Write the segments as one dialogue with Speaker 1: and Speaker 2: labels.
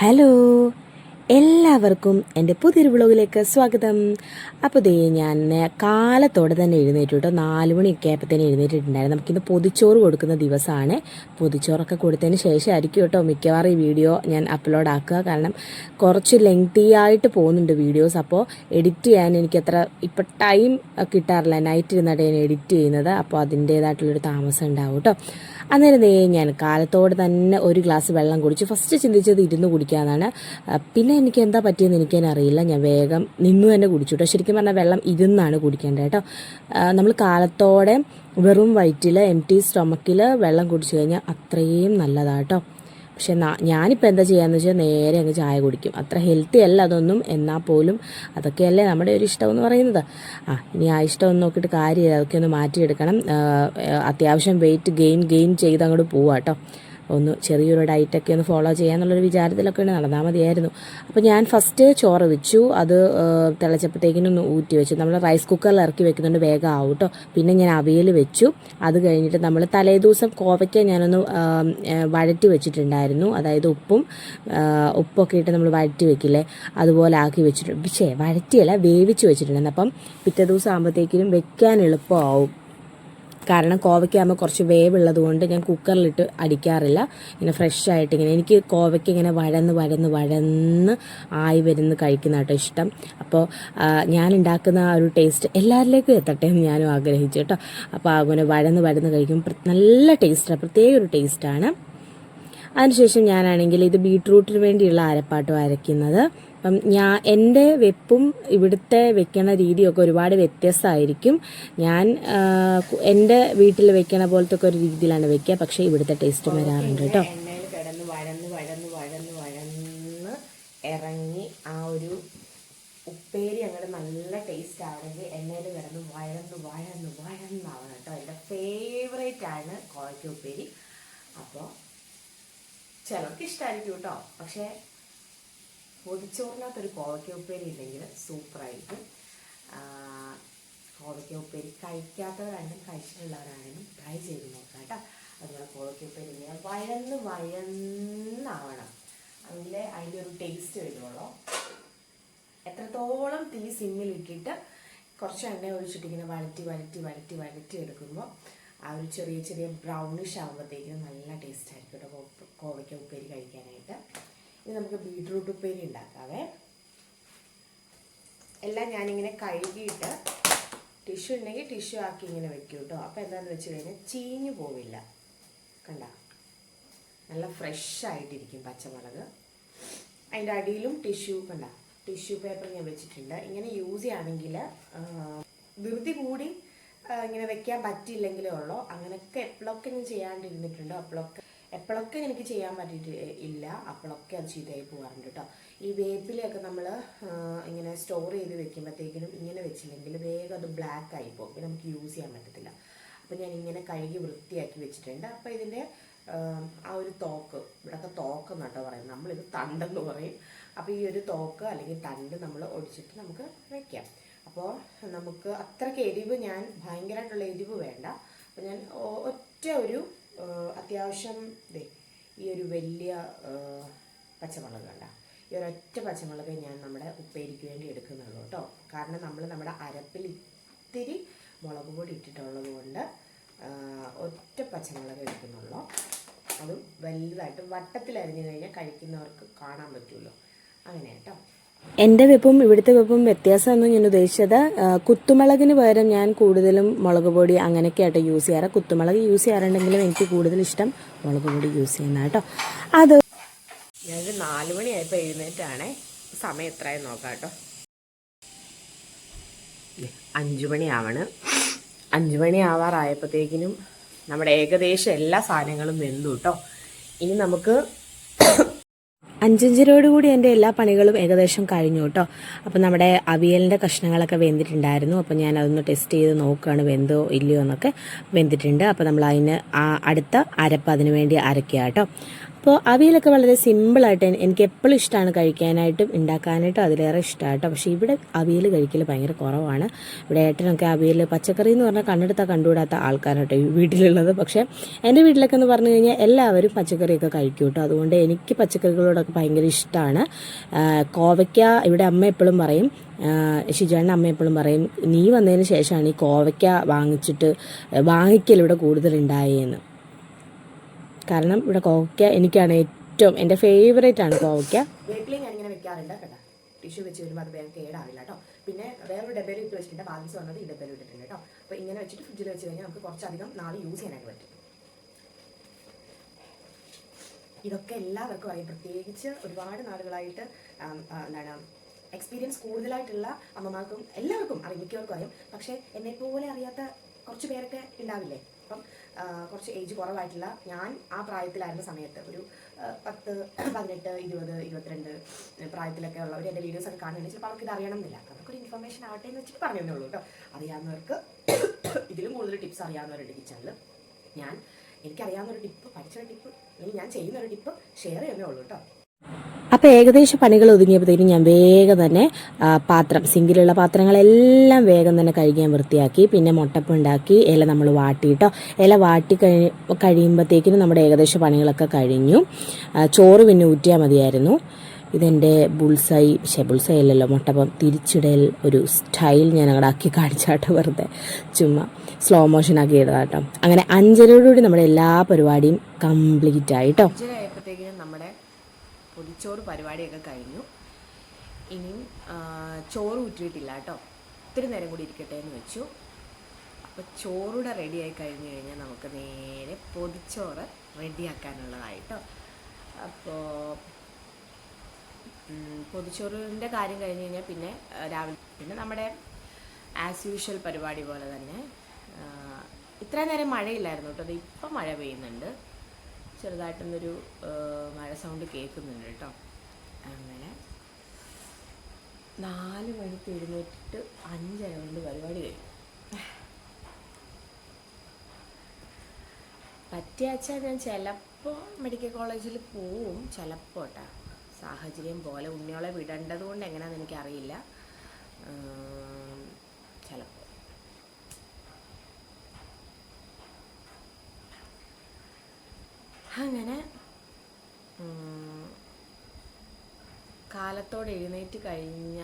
Speaker 1: Hello എല്ലാവർക്കും എന്റെ പുതിയൊരു വ്ളോഗിലേക്ക് സ്വാഗതം. അപ്പോൾ ദേ ഞാൻ കാലത്തോടെ തന്നെ എഴുന്നേറ്റു കേട്ടോ നാല് മണിയൊക്കെ ആയപ്പോഴത്തേന് എഴുന്നേറ്റിട്ടുണ്ടായിരുന്നു. നമുക്കിന്ന് പൊതിച്ചോറ് കൊടുക്കുന്ന ദിവസമാണ്. പൊതിച്ചോറൊക്കെ കൊടുത്തതിന് ശേഷം ശേഷമായിരിക്കും കേട്ടോ മിക്കവാറും ഈ വീഡിയോ ഞാൻ അപ്ലോഡ് ആക്കുക. കാരണം കുറച്ച് ലെങ്തി ആയിട്ട് പോകുന്നുണ്ട് വീഡിയോസ്. അപ്പോൾ എഡിറ്റ് ചെയ്യാൻ എനിക്ക് അത്ര ഇപ്പം ടൈം കിട്ടാറില്ല. നൈറ്റ് ഇരുന്നിട്ട് ഞാൻ എഡിറ്റ് ചെയ്യുന്നത്. അപ്പോൾ അതിന്റേതായിട്ടുള്ളൊരു താമസം ഉണ്ടാവും കേട്ടോ. അന്നേരം ദേ ഞാൻ കാലത്തോട് തന്നെ ഒരു ഗ്ലാസ് വെള്ളം കുടിച്ചു ഫസ്റ്റ് ചിന്തിച്ചത് ഇരുന്ന് കുടിക്കാന്നാണ്. പിന്നെ എനിക്ക് എന്താ പറ്റിയെന്ന് എനിക്ക് തന്നെ അറിയില്ല. ഞാൻ വേഗം നിന്ന് തന്നെ കുടിച്ചു കേട്ടോ ശരിക്കും പറഞ്ഞാൽ വെള്ളം ഇരുന്നാണ് കുടിക്കേണ്ടത് കേട്ടോ നമ്മൾ കാലത്തോടെ വെറും വയറ്റിൽ എം ടി സ്റ്റൊമക്കിൽ വെള്ളം കുടിച്ചു കഴിഞ്ഞാൽ അത്രയും നല്ലതാണ് കേട്ടോ പക്ഷെ ഞാനിപ്പോൾ എന്താ ചെയ്യാന്ന് വെച്ചാൽ നേരെ അങ്ങ് ചായ കുടിക്കും. അത്ര ഹെൽത്തി അല്ല അതൊന്നും. എന്നാൽ പോലും അതൊക്കെയല്ലേ നമ്മുടെ ഒരു ഇഷ്ടം എന്ന് പറയുന്നത്. ആ ഇനി ആ ഇഷ്ടം ഒന്ന് നോക്കിയിട്ട് കാര്യമില്ല. അതൊക്കെ ഒന്ന് മാറ്റിയെടുക്കണം. അത്യാവശ്യം വെയിറ്റ് ഗെയിൻ ഗെയിൻ ചെയ്ത് അങ്ങോട്ട് പോവാട്ടോ ഒന്ന് ചെറിയൊരു ഡയറ്റൊക്കെ ഒന്ന് ഫോളോ ചെയ്യാന്നുള്ളൊരു വിചാരത്തിലൊക്കെ ഉണ്ട് നടന്നാൽ മതിയായിരുന്നു. അപ്പോൾ ഞാൻ ഫസ്റ്റ് ചോറ് വെച്ചു. അത് തിളച്ചപ്പോഴത്തേക്കിനൊന്ന് ഊറ്റി വെച്ചു. നമ്മൾ റൈസ് കുക്കറിൽ ഇറക്കി വെക്കുന്നുണ്ട് വേഗം ആവും കേട്ടോ പിന്നെ ഞാൻ അവിയൽ വെച്ചു. അത് കഴിഞ്ഞിട്ട് നമ്മൾ തലേദിവസം കോവയ്ക്ക ഞാനൊന്ന് വഴറ്റി വെച്ചിട്ടുണ്ടായിരുന്നു. അതായത് ഉപ്പും ഉപ്പൊക്കെ ഇട്ട് നമ്മൾ വഴറ്റി വെക്കില്ലേ? അതുപോലെ ആക്കി വെച്ചിട്ടുണ്ട്. പക്ഷേ വഴറ്റിയല്ല വേവിച്ച് വെച്ചിട്ടുണ്ടായിരുന്നു. അപ്പം പിറ്റേ ദിവസം ആകുമ്പോഴത്തേക്കിനും വെക്കാൻ എളുപ്പമാവും. കാരണം കോവയ്ക്കാകുമ്പോൾ കുറച്ച് വേവുള്ളത് കൊണ്ട് ഞാൻ കുക്കറിലിട്ട് അടിക്കാറില്ല. ഇങ്ങനെ ഫ്രഷ് ആയിട്ട് ഇങ്ങനെ എനിക്ക് കോവയ്ക്ക് ഇങ്ങനെ വഴന്ന് വഴന്ന് വഴന്ന് ആയി വരുന്ന കഴിക്കുന്ന കേട്ടോ ഇഷ്ടം. അപ്പോൾ ഞാൻ ഉണ്ടാക്കുന്ന ആ ഒരു ടേസ്റ്റ് എല്ലാവരിലേക്കും എത്തട്ടെ എന്ന് ഞാനും ആഗ്രഹിച്ചു കേട്ടോ. അപ്പോൾ അങ്ങനെ വഴന്ന് വഴന്ന് കഴിക്കുമ്പോൾ നല്ല ടേസ്റ്റാണ് പ്രത്യേക ഒരു ടേസ്റ്റാണ് അതിനുശേഷം ഞാനാണെങ്കിൽ ഇത് ബീട്രൂട്ടിന് വേണ്ടിയുള്ള അരപ്പാട്ടും അരയ്ക്കുന്നത്. അപ്പം ഞാൻ എന്റെ വെപ്പും ഇവിടുത്തെ വെക്കണ രീതിയൊക്കെ ഒരുപാട് വ്യത്യസ്തമായിരിക്കും. ഞാൻ എന്റെ വീട്ടിൽ വെക്കണ പോലത്തെ ഒക്കെ ഒരു രീതിയിലാണ് വെക്കുക. പക്ഷേ ഇവിടുത്തെ ടേസ്റ്റ് വരാറുണ്ട് കേട്ടോ. എണ്ണയിൽ കിടന്ന് വഴന്ന് വഴന്ന് വഴന്ന് വഴന്ന് ഇറങ്ങി ആ ഒരു ഉപ്പേരി അങ്ങോട്ട് നല്ല ടേസ്റ്റ് ആവണമെങ്കിൽ എണ്ണയിൽ കിടന്ന് വഴന്ന് വഴന്ന് വഴന്നാവണം കേട്ടോ. എന്റെ ഫേവറേറ്റ് ആണ് കോഴയ്ക്ക ഉപ്പേരി. അപ്പോൾ ചിലർക്ക് ഇഷ്ടമായിരിക്കും കേട്ടോ. പക്ഷേ പൊതിച്ചോറിനകത്തൊരു കോവയ്ക്ക ഉപ്പേരി ഇല്ലെങ്കിൽ സൂപ്പറായിരിക്കും. കോവയ്ക്ക ഉപ്പേരി കഴിക്കാത്തവരാണെങ്കിലും കഴിച്ചിട്ടുള്ളവരാണെങ്കിലും ട്രൈ ചെയ്ത് നോക്കാം കേട്ടോ. അതുപോലെ കോവയ്ക്ക ഉപ്പേരി ഇങ്ങനെ വഴന്ന് വഴന്നാവണം അതിലെ അതിന്റെ ഒരു ടേസ്റ്റ് വരുമുള്ളൂ എത്രത്തോളം തീ സിമ്മിൽ ഇട്ടിട്ട് കുറച്ച് എണ്ണ ഒഴിച്ചിട്ട് ഇങ്ങനെ വഴറ്റി വഴറ്റി വഴറ്റി വഴറ്റി എടുക്കുമ്പോൾ ആ ഒരു ചെറിയ ചെറിയ ബ്രൗണിഷ് ആകുമ്പോഴത്തേക്കും നല്ല ടേസ്റ്റ് ആയിരിക്കും കേട്ടോ കോവയ്ക്ക ഉപ്പേരി കഴിക്കാനായിട്ട്. ഇനി നമുക്ക് ബീട്രൂട്ട് ഉപ്പേരി ഉണ്ടാക്കാവേ. എല്ലാം ഞാനിങ്ങനെ കഴുകിയിട്ട് ടിഷ്യൂ ഉണ്ടെങ്കിൽ ടിഷ്യൂ ആക്കി ഇങ്ങനെ വെക്കും കേട്ടോ. അപ്പോൾ എന്താണെന്ന് വെച്ച് കഴിഞ്ഞാൽ ചീഞ്ഞു പോവില്ല. കണ്ട? നല്ല ഫ്രഷ് ആയിട്ടിരിക്കും പച്ചമുളക്. അതിന്റെ അടിയിലും ടിഷ്യൂ കണ്ട? ടിഷ്യൂ പേപ്പർ ഞാൻ വെച്ചിട്ടുണ്ട്. ഇങ്ങനെ യൂസ് ചെയ്യുകയാണെങ്കിൽ ധൃതി കൂടി ഇങ്ങനെ വെക്കാൻ പറ്റിയില്ലെങ്കിലേ ഉള്ളൂ. അങ്ങനെയൊക്കെ എപ്പോഴൊക്കെ ഞാൻ ചെയ്യാണ്ടിരുന്നിട്ടുണ്ടോ. അപ്പോഴൊക്കെ എപ്പോഴൊക്കെ എനിക്ക് ചെയ്യാൻ പറ്റിയിട്ട് ഇല്ല അപ്പോഴൊക്കെ അത് ചീത്തയായി പോകാറുണ്ട് കേട്ടോ ഈ വേപ്പിലയൊക്കെ നമ്മൾ ഇങ്ങനെ സ്റ്റോർ ചെയ്ത് വെക്കുമ്പോഴത്തേക്കിനും ഇങ്ങനെ വെച്ചില്ലെങ്കിൽ വേഗം അത് ബ്ലാക്ക് ആയി പോകും. പിന്നെ നമുക്ക് യൂസ് ചെയ്യാൻ പറ്റത്തില്ല. അപ്പോൾ ഞാൻ ഇങ്ങനെ കഴുകി വൃത്തിയാക്കി വെച്ചിട്ടുണ്ട്. അപ്പോൾ ഇതിന്റെ ആ ഒരു തോക്ക് ഇവിടെയൊക്കെ തോക്ക് എന്നാട്ടോ പറയും നമ്മളിത് തണ്ടെന്ന് പറയും. അപ്പോൾ ഈ ഒരു തോക്ക് അല്ലെങ്കിൽ തണ്ട് നമ്മൾ ഒടിച്ചിട്ട് നമുക്ക് വയ്ക്കാം അപ്പോൾ നമുക്ക് അത്രയ്ക്ക് എരിവ് ഞാൻ ഭയങ്കരമായിട്ടുള്ള എരിവ് വേണ്ട. അപ്പോൾ ഞാൻ ഒറ്റ ഒരു അത്യാവശ്യം ദേ ഈ ഒരു വലിയ പച്ചമുളക് കണ്ട. ഈ ഒരൊറ്റ പച്ചമുളക് ഞാൻ നമ്മുടെ ഉപ്പേരിക്ക് വേണ്ടി എടുക്കുന്നുള്ളൂ കേട്ടോ. കാരണം നമ്മൾ നമ്മുടെ അരപ്പിൽ ഇത്തിരി മുളക് പൊടി ഇട്ടിട്ടുള്ളത് കൊണ്ട് ഒറ്റ പച്ചമുളക് എടുക്കുന്നുള്ളൂ. അതും വലുതായിട്ട് വട്ടത്തിൽ അരിഞ്ഞു കഴിഞ്ഞാൽ കഴിക്കുന്നവർക്ക് കാണാൻ പറ്റുമല്ലോ. അങ്ങനെ കേട്ടോ. എന്റെ വെപ്പും ഇവിടുത്തെ വെപ്പും വ്യത്യാസമൊന്നും ഞാൻ ഉദ്ദേശിച്ചത് കുത്തുമുളകിന് പകരം ഞാൻ കൂടുതലും മുളക് പൊടി അങ്ങനെയൊക്കെ ആയിട്ട് യൂസ് ചെയ്യാറ്. കുത്തുമുളക് യൂസ് ചെയ്യാറുണ്ടെങ്കിലും എനിക്ക് കൂടുതൽ ഇഷ്ടം മുളക് പൊടി യൂസ് ചെയ്യുന്ന കേട്ടോ. അത് ഞാനൊരു നാല് മണിയായപ്പോൾ എഴുന്നേറ്റാണേ. സമയം എത്രയും നോക്കാം കേട്ടോ. അഞ്ചു മണിയാവണ്. അഞ്ചു മണി ആവാറായപ്പോഴത്തേക്കിനും നമ്മുടെ ഏകദേശം എല്ലാ സാധനങ്ങളും വെന്തു കേട്ടോ. ഇനി നമുക്ക് അഞ്ചഞ്ചരോട് കൂടി എന്റെ എല്ലാ പണികളും ഏകദേശം കഴിഞ്ഞു കേട്ടോ. അപ്പം നമ്മുടെ അവിയലിന്റെ കഷ്ണങ്ങളൊക്കെ വെന്തിട്ടുണ്ടായിരുന്നു. അപ്പം ഞാൻ അതൊന്ന് ടെസ്റ്റ് ചെയ്ത് നോക്കുകയാണ് വെന്തോ ഇല്ലയോ എന്നൊക്കെ വെന്തിട്ടുണ്ട്. അപ്പം നമ്മൾ അതിന് അടുത്ത അരപ്പ് അതിന് വേണ്ടി അരയ്ക്കുക കേട്ടോ. അപ്പോൾ അവിയലൊക്കെ വളരെ സിമ്പിളായിട്ട് എനിക്ക് എപ്പോഴും ഇഷ്ടമാണ് കഴിക്കാനായിട്ടും ഉണ്ടാക്കാനായിട്ടും അതിലേറെ ഇഷ്ടമാണ് കേട്ടോ പക്ഷേ ഇവിടെ അവിയൽ കഴിക്കൽ ഭയങ്കര കുറവാണ്. ഇവിടെ ഏട്ടനൊക്കെ അവിയൽ പച്ചക്കറി എന്ന് പറഞ്ഞാൽ കണ്ണെടുത്താൽ കണ്ടുകൂടാത്ത ആൾക്കാരാട്ടോ ഈ വീട്ടിലുള്ളത്. പക്ഷേ എന്റെ വീട്ടിലൊക്കെ എന്ന് പറഞ്ഞു കഴിഞ്ഞാൽ എല്ലാവരും പച്ചക്കറിയൊക്കെ കഴിക്കും കേട്ടോ അതുകൊണ്ട് എനിക്ക് പച്ചക്കറികളോടൊക്കെ ഭയങ്കര ഇഷ്ടമാണ് കോവയ്ക്ക ഇവിടെ അമ്മ എപ്പോഴും പറയും. ഷിജാണിന്റെ അമ്മ എപ്പോഴും പറയും നീ വന്നതിന് ശേഷമാണ് ഈ കോവയ്ക്ക വാങ്ങിച്ചിട്ട് വാങ്ങിക്കൽ ഇവിടെ കൂടുതലുണ്ടായെന്ന് കാരണം ഇവിടെ കോവയ്ക്ക എനിക്കാണ് ഏറ്റവും എന്റെ ഫേവറേറ്റ് ആണ് കോവയ്ക്ക.
Speaker 2: ഞാൻ ഇങ്ങനെ വെക്കാറുണ്ട് കേട്ടോ. ടിഷ്യൂ വെച്ച് വരുമ്പോൾ അത് വേഗം കേടാവില്ല കേട്ടോ. പിന്നെ വേറൊരു ഡബയിൽ ഇട്ട് വെച്ചിട്ടുണ്ട്. ബാലൻസ് വന്നത് ഈ ഡബയിൽ ഇട്ടിട്ടുണ്ട് കേട്ടോ. അപ്പോൾ ഇങ്ങനെ വെച്ചിട്ട് ഫ്രിഡ്ജിൽ വെച്ച് കഴിഞ്ഞാൽ നമുക്ക് കുറച്ചധികം നാളെ യൂസ് ചെയ്യാനായിട്ട് പറ്റും. ഇതൊക്കെ എല്ലാവർക്കും അറിയാം. പ്രത്യേകിച്ച് ഒരുപാട് നാളുകളായിട്ട് എന്താണ് എക്സ്പീരിയൻസ് കൂടുതലായിട്ടുള്ള അമ്മമാർക്കും എല്ലാവർക്കും അറിയാം. മിക്കവർക്കും അറിയാം. പക്ഷേ എന്നെപ്പോലെ അറിയാത്ത കുറച്ച് പേരൊക്കെ ഉണ്ടാവില്ലേ? അപ്പം കുറച്ച് ഏജ് കുറവായിട്ടുള്ള ഞാൻ ആ പ്രായത്തിലായിരുന്ന സമയത്ത് ഒരു പത്ത് പതിനെട്ട് ഇരുപത് ഇരുപത്തിരണ്ട് പ്രായത്തിലൊക്കെ ഉള്ളവർ എന്റെ വീഡിയോസ് ഒക്കെ കാണുന്നുണ്ട് ചിലപ്പോൾ അവർക്ക് ഇത് അറിയണം എന്നില്ല അവർക്ക് ഒരു ഇൻഫർമേഷൻ ആവട്ടെ എന്ന് വെച്ചിട്ട് പറഞ്ഞതേ ഉള്ളൂ കേട്ടോ. അറിയാവുന്നവർക്ക് ഇതിലും കൂടുതൽ ടിപ്സ് അറിയാവുന്നവരുണ്ട് കിച്ചണിൽ ഞാൻ എനിക്കറിയാവുന്ന ഒരു ടിപ്പ് പഠിച്ചൊരു ടിപ്പ് അല്ലെങ്കിൽ ഞാൻ ചെയ്യുന്ന ഒരു ടിപ്പ് ഷെയർ ചെയ്യുന്നേ ഉള്ളൂ കേട്ടോ.
Speaker 1: അപ്പോൾ ഏകദേശം പണികൾ ഒതുങ്ങിയപ്പോഴത്തേക്കും ഞാൻ വേഗം തന്നെ പാത്രം സിങ്കിലുള്ള പാത്രങ്ങളെല്ലാം വേഗം തന്നെ കഴുകിയാൻ വൃത്തിയാക്കി പിന്നെ മുട്ടപ്പ് ഉണ്ടാക്കി ഇല നമ്മൾ വാട്ടിയിട്ടോ ഇല വാട്ടി കഴി കഴിയുമ്പോഴത്തേക്കിനും നമ്മുടെ ഏകദേശം പണികളൊക്കെ കഴിഞ്ഞു. ചോറ് പിന്നെ ഊറ്റിയാൽ മതിയായിരുന്നു. ഇതെന്റെ ബുൾസൈ പക്ഷേ ബുൾസൈ അല്ലല്ലോ മുട്ടപ്പം തിരിച്ചിടൽ ഒരു സ്റ്റൈൽ ഞാൻ അങ്ങോട്ട് ആക്കി കാണിച്ചാട്ടോ വെറുതെ. ചുമ്മാ സ്ലോ മോഷൻ ആക്കി ഇടാട്ടോ അങ്ങനെ അഞ്ചരയോടുകൂടി നമ്മുടെ എല്ലാ പരിപാടിയും കംപ്ലീറ്റ് ആയിട്ടോ
Speaker 2: പൊതിച്ചോറ് പരിപാടിയൊക്കെ കഴിഞ്ഞു. ഇനിയും ചോറ് ഊറ്റിയിട്ടില്ല കേട്ടോ. ഒത്തിരി നേരം കൂടി ഇരിക്കട്ടെ എന്ന് വെച്ചു. അപ്പോൾ ചോറൂടെ റെഡിയായി കഴിഞ്ഞു കഴിഞ്ഞാൽ നമുക്ക് നേരെ പൊതിച്ചോറ് റെഡിയാക്കാനുള്ളതായിട്ടോ അപ്പോൾ പൊതിച്ചോറിന്റെ കാര്യം കഴിഞ്ഞ് കഴിഞ്ഞാൽ പിന്നെ രാവിലെ പിന്നെ നമ്മുടെ ആസ് യൂഷ്വൽ പരിപാടി പോലെ തന്നെ ഇത്രയും നേരം മഴയില്ലായിരുന്നു കേട്ടോ. അത് ഇപ്പം മഴ പെയ്യുന്നുണ്ട്. ചെറുതായിട്ടൊന്നൊരു മഴ സൗണ്ട് കേൾക്കുന്നുണ്ട് കേട്ടോ അങ്ങനെ നാല് മണിക്ക് എഴുന്നേറ്റിട്ട് അഞ്ചര കൊണ്ട് പരിപാടി കഴിയും പറ്റിയാച്ചാൽ ഞാൻ ചിലപ്പോൾ മെഡിക്കൽ കോളേജിൽ പോവും. ചിലപ്പോൾ കേട്ടോ സാഹചര്യം പോലെ ഉണ്ണിയോളെ വിടേണ്ടത് കൊണ്ട് എങ്ങനെയാണെന്ന് എനിക്കറിയില്ല. ചിലപ്പോൾ അങ്ങനെ കാലത്തോടെ എഴുന്നേറ്റ് കഴിഞ്ഞ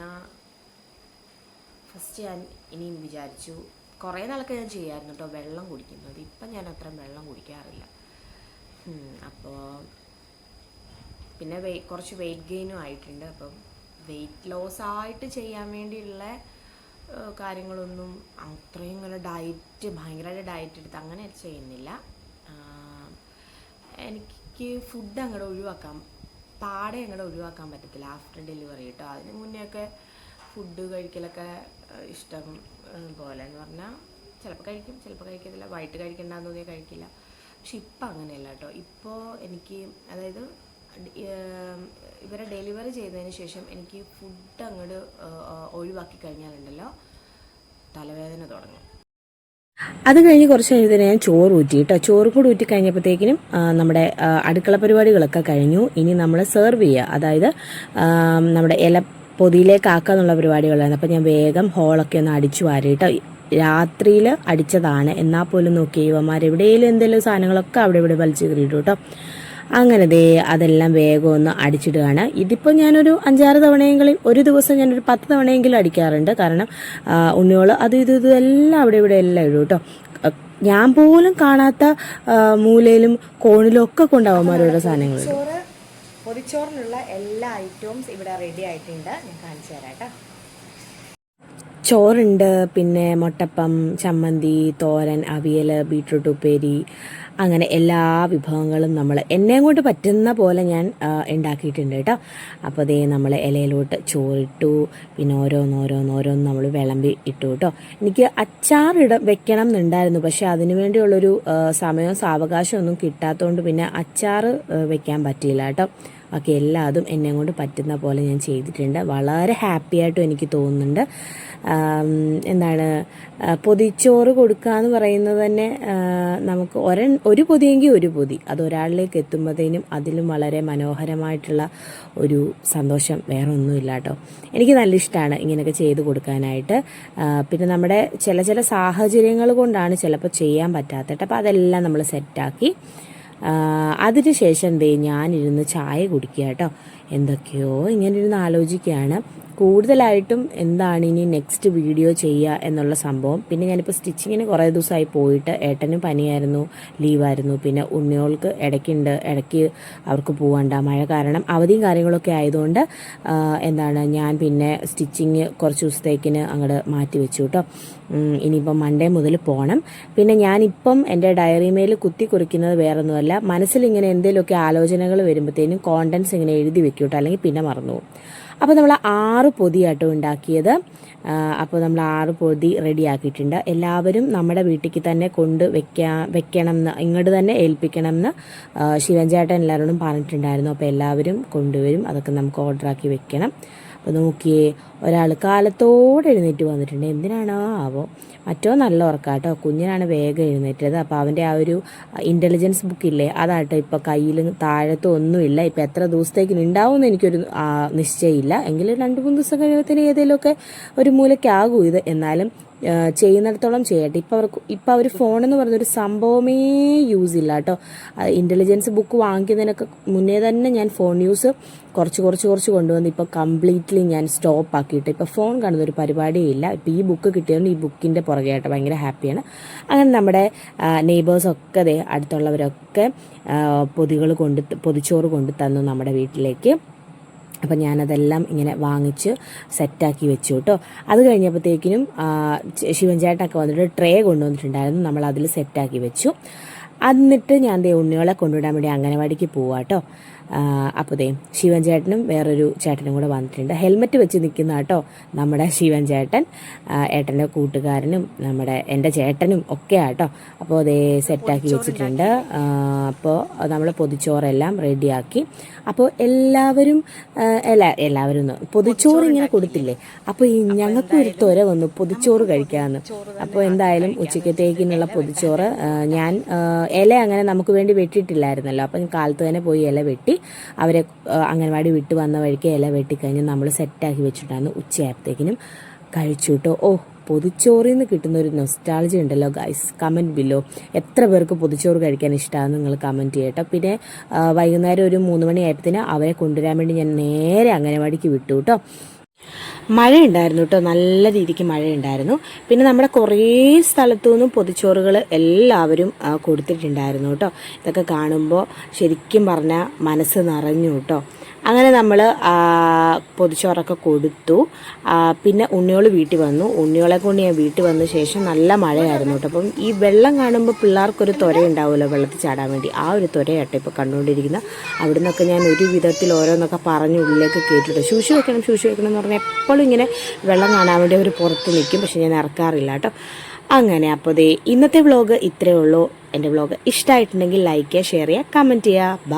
Speaker 2: ഫസ്റ്റ് ഞാൻ ഇനിയും വിചാരിച്ചു. കുറേ നാളൊക്കെ ഞാൻ ചെയ്യായിരുന്നു കേട്ടോ വെള്ളം കുടിക്കുന്നത്. ഇപ്പം ഞാൻ അത്രയും വെള്ളം കുടിക്കാറില്ല. അപ്പോൾ പിന്നെ വെയ് കുറച്ച് വെയിറ്റ് ഗെയിനും ആയിട്ടുണ്ട്. അപ്പം വെയിറ്റ് ലോസ് ആയിട്ട് ചെയ്യാൻ വേണ്ടിയുള്ള കാര്യങ്ങളൊന്നും അത്രയും ഇങ്ങനെ ഡയറ്റ് ഭയങ്കരമായിട്ട് ഡയറ്റ് എടുത്ത് അങ്ങനെ ചെയ്യുന്നില്ല. എനിക്ക് ഫുഡ് അങ്ങോട്ട് ഒഴിവാക്കാം. പാടെ അങ്ങോട്ട് ഒഴിവാക്കാൻ പറ്റത്തില്ല ആഫ്റ്റർ ഡെലിവറി കേട്ടോ അതിന് ഒക്കെ ഫുഡ് കഴിക്കലൊക്കെ ഇഷ്ടം പോലെ എന്ന് പറഞ്ഞാൽ ചിലപ്പോൾ കഴിക്കും ചിലപ്പോൾ കഴിക്കത്തില്ല. വൈകിട്ട് കഴിക്കണ്ടെന്ന് തോന്നിയാൽ കഴിക്കില്ല. പക്ഷെ ഇപ്പം അങ്ങനെയല്ല കേട്ടോ ഇപ്പോൾ എനിക്ക് അതായത് ഇവരെ ഡെലിവറി ചെയ്തതിന് ശേഷം എനിക്ക് ഫുഡ് അങ്ങോട്ട് ഒഴിവാക്കി കഴിഞ്ഞാലുണ്ടല്ലോ തലവേദന തുടങ്ങും.
Speaker 1: അത് കഴിഞ്ഞ് കുറച്ച് കഴിഞ്ഞതിന് ഞാൻ ചോറ് ഊറ്റി കേട്ടോ. ചോറ് കൂടി ഊറ്റി കഴിഞ്ഞപ്പോഴത്തേക്കിനും നമ്മുടെ അടുക്കള പരിപാടികളൊക്കെ കഴിഞ്ഞു. ഇനി നമ്മൾ സെർവ് ചെയ്യുക അതായത് നമ്മുടെ ഇല പൊതിയിലേക്ക് ആക്കുക എന്നുള്ള പരിപാടികളായിരുന്നു. അപ്പോൾ ഞാൻ വേഗം ഹോളൊക്കെ ഒന്ന് അടിച്ചു വാരി കേട്ടോ. രാത്രിയിൽ അടിച്ചതാണ്. എന്നാൽ പോലും നോക്കി ഇവന്മാർ എവിടെയെങ്കിലും എന്തെങ്കിലും സാധനങ്ങളൊക്കെ അവിടെ ഇവിടെ വലിച്ചു കയറിയിട്ടു കേട്ടോ. അങ്ങനെ ദേ അതെല്ലാം വേഗം ഒന്ന് അടിച്ചിടുകയാണ്. ഇതിപ്പോൾ ഞാനൊരു അഞ്ചാറ് തവണയെങ്കിലും ഒരു ദിവസം ഞാനൊരു പത്ത് തവണയെങ്കിലും അടിക്കാറുണ്ട്. കാരണം ഉണ്ണിയോൾ അത് ഇത് ഇത് എല്ലാം അവിടെ ഇവിടെ എല്ലാം ഇടും കേട്ടോ. ഞാൻ പോലും കാണാത്ത മൂലയിലും കോണിലും ഒക്കെ കൊണ്ടാവുമാരോരോ സാധനങ്ങൾ
Speaker 2: പൊതിച്ചോറിനുള്ള എല്ലാ ഐറ്റംസ് ഇവിടെ റെഡി ആയിട്ടുണ്ട്. ഞാൻ കാണിച്ചു തരാം കേട്ടോ.
Speaker 1: ചോറുണ്ട് പിന്നെ മുട്ടപ്പം ചമ്മന്തി തോരൻ അവിയൽ ബീട്രൂട്ട് ഉപ്പേരി അങ്ങനെ എല്ലാ വിഭവങ്ങളും നമ്മൾ എന്നെയും കൊണ്ട് പറ്റുന്ന പോലെ ഞാൻ ഉണ്ടാക്കിയിട്ടുണ്ട് കേട്ടോ. അപ്പോൾ ദേ നമ്മൾ ഇലയിലോട്ട് ചോറിട്ടു പിന്നെ ഓരോന്നോരോന്നോരോന്ന് നമ്മൾ വിളമ്പി ഇട്ടു കേട്ടോ. എനിക്ക് അച്ചാറിട വെക്കണം എന്നുണ്ടായിരുന്നു പക്ഷേ അതിനു വേണ്ടിയുള്ളൊരു സമയവും സാവകാശവും ഒന്നും കിട്ടാത്തതുകൊണ്ട് പിന്നെ അച്ചാർ വെക്കാൻ പറ്റിയില്ല കേട്ടോ. ബാക്കി എല്ലാതും എന്നെ കൊണ്ട് പറ്റുന്ന പോലെ ഞാൻ ചെയ്തിട്ടുണ്ട്. വളരെ ഹാപ്പിയായിട്ടും എനിക്ക് തോന്നുന്നുണ്ട്. എന്താണ് പൊതിച്ചോറ് കൊടുക്കുക എന്ന് പറയുന്നത് തന്നെ നമുക്ക് ഒര ഒരു പൊതിയെങ്കിൽ ഒരു പൊതി. അത് ഒരാളിലേക്ക് എത്തുമ്പോഴത്തേനും അതിലും വളരെ മനോഹരമായിട്ടുള്ള ഒരു സന്തോഷം വേറെ ഒന്നുമില്ല കേട്ടോ. എനിക്ക് നല്ല ഇഷ്ടമാണ് ഇങ്ങനെയൊക്കെ ചെയ്ത് കൊടുക്കാനായിട്ട്. പിന്നെ നമ്മുടെ ചില ചില സാഹചര്യങ്ങൾ കൊണ്ടാണ് ചിലപ്പോൾ ചെയ്യാൻ പറ്റാത്തത്. അപ്പോൾ അതെല്ലാം നമ്മൾ സെറ്റാക്കി. അതിനുശേഷം ദേ ഞാനിരുന്ന് ചായ കുടിക്കുക കേട്ടോ. എന്തൊക്കെയോ ഇങ്ങനെ ഇരുന്ന് ആലോചിക്കുകയാണ്. കൂടുതലായിട്ടും എന്താണ് ഇനി നെക്സ്റ്റ് വീഡിയോ ചെയ്യുക എന്നുള്ള സംഭവം. പിന്നെ ഞാനിപ്പോൾ സ്റ്റിച്ചിങ്ങിന് കുറേ ദിവസമായി പോയിട്ട് ഏട്ടനും പനിയായിരുന്നു ലീവായിരുന്നു പിന്നെ ഉണ്ണിയോൾക്ക് ഇടയ്ക്കുണ്ട് ഇടയ്ക്ക് അവർക്ക് പോകണ്ട മഴ കാരണം അവധിയും കാര്യങ്ങളൊക്കെ ആയതുകൊണ്ട് എന്താണ് ഞാൻ പിന്നെ സ്റ്റിച്ചിങ് കുറച്ച് ദിവസത്തേക്കിന് അങ്ങോട്ട് മാറ്റി വെച്ചു കേട്ടോ ഇനിയിപ്പം മൺഡേ മുതൽ പോകണം പിന്നെ ഞാനിപ്പം എന്റെ ഡയറി മെയിൽ കുത്തി കുറിക്കുന്നത് വേറൊന്നുമല്ല. മനസ്സിലിങ്ങനെ എന്തെങ്കിലുമൊക്കെ ആലോചനകൾ വരുമ്പോഴത്തേനും കോണ്ടൻസ് ഇങ്ങനെ എഴുതി വെക്കൂട്ടോ അല്ലെങ്കിൽ പിന്നെ മറന്നു പോകും. അപ്പോൾ നമ്മൾ ആറ് പൊതിയാട്ടോ ഉണ്ടാക്കിയത്. അപ്പോൾ നമ്മൾ ആറ് പൊതി റെഡിയാക്കിയിട്ടുണ്ട്. എല്ലാവരും നമ്മുടെ വീട്ടിലേക്ക് തന്നെ കൊണ്ട് വെക്കാ വെക്കണം എന്ന് ഇങ്ങോട്ട് തന്നെ ഏൽപ്പിക്കണം എന്ന് ശിവൻചേട്ടൻ ശിവൻ ചേട്ടൻ എല്ലാവരോടും പറഞ്ഞിട്ടുണ്ടായിരുന്നു. അപ്പോൾ എല്ലാവരും കൊണ്ടുവരും. അതൊക്കെ നമുക്ക് ഓർഡറാക്കി വെക്കണം. അപ്പോൾ നോക്കിയേ ഒരാൾ കാലത്തോടെ എഴുന്നേറ്റ് വന്നിട്ടുണ്ട്. എന്തിനാണോ ആവോ? മറ്റോ നല്ല ഉറക്കാട്ടോ. കുഞ്ഞിനാണ് വേഗം എഴുന്നേറ്റത്. അപ്പോൾ അവന്റെ ആ ഒരു ഇന്റലിജൻസ് ബുക്കില്ലേ അതാട്ടോ ഇപ്പോൾ കയ്യിൽ താഴത്തും ഒന്നുമില്ല ഇപ്പോൾ എത്ര ദിവസത്തേക്ക് ഉണ്ടാവുമെന്ന് എനിക്കൊരു നിശ്ചയമില്ല. എങ്കിലും രണ്ട് മൂന്ന് ദിവസം കഴിയുമ്പോഴത്തേന് ഏതെങ്കിലുമൊക്കെ ഒരു മൂലക്കാകൂ ഇത്. എന്നാലും ചെയ്യുന്നിടത്തോളം ചെയ്യട്ടെ. ഇപ്പം അവർക്ക് ഇപ്പം അവർ ഫോണെന്ന് പറഞ്ഞൊരു സംഭവമേ യൂസ് ഇല്ല കേട്ടോ. ഇന്റലിജൻസ് ബുക്ക് വാങ്ങിക്കുന്നതിനൊക്കെ മുന്നേ തന്നെ ഞാൻ ഫോൺ യൂസ് കുറച്ച് കുറച്ച് കുറച്ച് കൊണ്ടുവന്ന് ഇപ്പോൾ കംപ്ലീറ്റ്ലി ഞാൻ സ്റ്റോപ്പ് ആക്കിയിട്ട്. ഇപ്പോൾ ഫോൺ കാണുന്ന ഒരു പരിപാടിയേ ഇല്ല. ഇപ്പോൾ ഈ ബുക്ക് കിട്ടിയതുകൊണ്ട് ഈ ബുക്കിന്റെ പുറകെ ആയിട്ട് ഭയങ്കര ഹാപ്പിയാണ് അങ്ങനെ നമ്മുടെ നെയ്ബേഴ്സൊക്കെ അടുത്തുള്ളവരൊക്കെ പൊതികൾ കൊണ്ട് പൊതിച്ചോറ് കൊണ്ട് തന്നു നമ്മുടെ വീട്ടിലേക്ക്. അപ്പം ഞാനതെല്ലാം ഇങ്ങനെ വാങ്ങിച്ച് സെറ്റാക്കി വെച്ചു കേട്ടോ അത് കഴിഞ്ഞപ്പോഴത്തേക്കിനും ആ, ചെ- ശിവൻ ചേട്ടനൊക്കെ വന്നിട്ട് ട്രേ കൊണ്ടുവന്നിട്ടുണ്ടായിരുന്നു. നമ്മൾ സെറ്റാക്കി വെച്ചു. എന്നിട്ട് ഞാൻ ദേ ഉണ്ണികളെ കൊണ്ടുവിടാൻ വേണ്ടി അംഗനവാടിക്ക് പോവാ കേട്ടോ അപ്പോൾ ദേ ശിവൻ ചേട്ടനും വേറൊരു ചേട്ടനും കൂടെ വന്നിട്ടുണ്ട്. ഹെൽമെറ്റ് വെച്ച് നിൽക്കുന്ന കേട്ടോ നമ്മുടെ ശിവൻ ചേട്ടൻ ഏട്ടന്റെ കൂട്ടുകാരനും നമ്മുടെ എന്റെ ചേട്ടനും ഒക്കെ ആട്ടോ അപ്പോൾ അതേ സെറ്റാക്കി വെച്ചിട്ടുണ്ട്. അപ്പോൾ നമ്മൾ പൊതിച്ചോറെല്ലാം റെഡിയാക്കി അപ്പോൾ എല്ലാവരും അല്ല എല്ലാവരും പൊതിച്ചോറ് ഇങ്ങനെ കൊടുത്തില്ലേ? അപ്പോൾ ഞങ്ങൾക്കും ഒരു തൊര വന്നു പൊതിച്ചോറ് കഴിക്കാമെന്ന് അപ്പോൾ എന്തായാലും ഉച്ചക്കത്തേക്കിനുള്ള പൊതിച്ചോറ് ഞാൻ ഇല അങ്ങനെ നമുക്ക് വേണ്ടി വെട്ടിയിട്ടില്ലായിരുന്നല്ലോ. അപ്പം കാലത്ത് തന്നെ പോയി ഇല വെട്ടി അവരെ ആ, അംഗൻവാടി വിട്ട് വന്ന വഴിക്ക് ഇല വെട്ടിക്കഴിഞ്ഞ് നമ്മൾ സെറ്റാക്കി വെച്ചിട്ടാണ് ഉച്ചയായപ്പോഴത്തേക്കിനും കഴിച്ചു കേട്ടോ. ഓ പൊതിച്ചോറിൽ നിന്ന് കിട്ടുന്ന ഒരു നൊസ്റ്റാളജി ഉണ്ടല്ലോ ഗൈസ് കമന്റ് ബില്ലോ എത്ര പേർക്ക് പൊതിച്ചോറ് കഴിക്കാൻ ഇഷ്ടമാണെന്ന് നിങ്ങൾ കമന്റ് ചെയ്യട്ടോ പിന്നെ വൈകുന്നേരം ഒരു മൂന്ന് മണിയായപ്പോഴത്തേന് അവരെ കൊണ്ടുവരാൻ വേണ്ടി ഞാൻ നേരെ അംഗനവാടിക്ക് വിട്ടു കേട്ടോ. മഴയുണ്ടായിരുന്നു കേട്ടോ. നല്ല രീതിക്ക് മഴയുണ്ടായിരുന്നു. പിന്നെ നമ്മുടെ കുറേ സ്ഥലത്തു നിന്നും പൊതിച്ചോറുകൾ എല്ലാവരും കൊടുത്തിട്ടുണ്ടായിരുന്നു കേട്ടോ. ഇതൊക്കെ കാണുമ്പോൾ ശരിക്കും പറഞ്ഞാൽ മനസ്സ് നിറഞ്ഞു കേട്ടോ. അങ്ങനെ നമ്മൾ പൊതിച്ചോറൊക്കെ കൊടുത്തു. പിന്നെ ഉണ്ണിയോൾ വീട്ടിൽ വന്നു. ഉണ്ണിയോളെ കൊണ്ട് ഞാൻ വീട്ടിൽ വന്ന ശേഷം നല്ല മഴയായിരുന്നു കേട്ടോ. അപ്പം ഈ വെള്ളം കാണുമ്പോൾ പിള്ളേർക്കൊരു ത്വര ഉണ്ടാവുമല്ലോ വെള്ളത്തിൽ ചാടാൻ വേണ്ടി. ആ ഒരു ത്വരയാട്ടോ ഇപ്പോൾ കണ്ടുകൊണ്ടിരിക്കുന്ന. അവിടെ നിന്നൊക്കെ ഞാൻ ഒരു വിധത്തിൽ ഓരോന്നൊക്കെ പറഞ്ഞ് ഉള്ളിലേക്ക് കയറ്റിട്ട് ശൂശി വെക്കണം ശൂശി വെക്കണം എന്ന് പറഞ്ഞാൽ എപ്പോഴും ഇങ്ങനെ വെള്ളം കാണാൻ വേണ്ടി അവർ പുറത്ത് നിൽക്കും പക്ഷെ ഞാൻ ഇറക്കാറില്ല കേട്ടോ. അങ്ങനെ അപ്പോൾ ഇന്നത്തെ വ്ലോഗ് ഇത്രയേ ഉള്ളൂ. എന്റെ വ്ലോഗ് ഇഷ്ടമായിട്ടുണ്ടെങ്കിൽ ലൈക്ക് ചെയ്യുക ഷെയർ ചെയ്യുക കമന്റ് ചെയ്യുക.